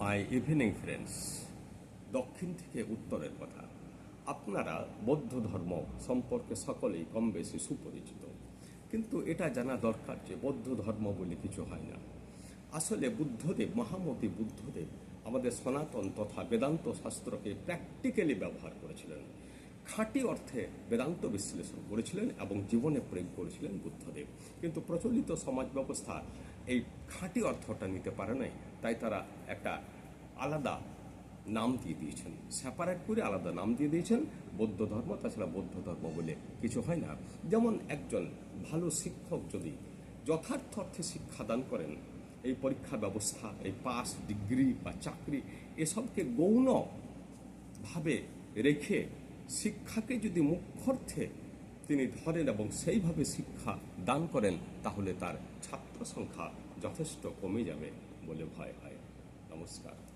মাই evening friends, দক্ষিণ থেকে উত্তরের কথা। আপনারা বৌদ্ধ ধর্ম সম্পর্কে সকলেই কম বেশি সুপরিচিত। কিন্তু এটা জানা দরকার যে বৌদ্ধ ধর্ম বলে কিছু হয় না। আসলে বুদ্ধদেব, মহামতি বুদ্ধদেব আমাদের সনাতন তথা বেদান্ত শাস্ত্রকে প্র্যাকটিক্যালি ব্যবহার করেছিলেন। খাঁটি অর্থে বেদান্ত বিশ্লেষণ করেছিলেন এবং জীবনে প্রয়োগ করেছিলেন বুদ্ধদেব। কিন্তু প্রচলিত সমাজ ব্যবস্থা এই খাঁটি অর্থটা নিতে পারে নাই। তাই তারা একটা আলাদা নাম দিয়ে দিয়েছেন। সেপারেট করে আলাদা নাম দিয়ে দিয়েছেন। বৌদ্ধ ধর্ম, তাছাড়া বৌদ্ধ ধর্ম বলে কিছু হয় না। যেমন একজন ভালো শিক্ষক যদি যথার্থ অর্থে শিক্ষাদান করেন, এই পরীক্ষা ব্যবস্থা, এই পাস ডিগ্রি বা চাকরি, এসবকে গৌণভাবে রেখে শিক্ষাকে যদি মুখ্যর্থে তিনি ধরেন এবং সেইভাবে শিক্ষা দান করেন, তাহলে তার ছাত্র সংখ্যা যথেষ্ট কমে যাবে বলে ভয় হয়। নমস্কার।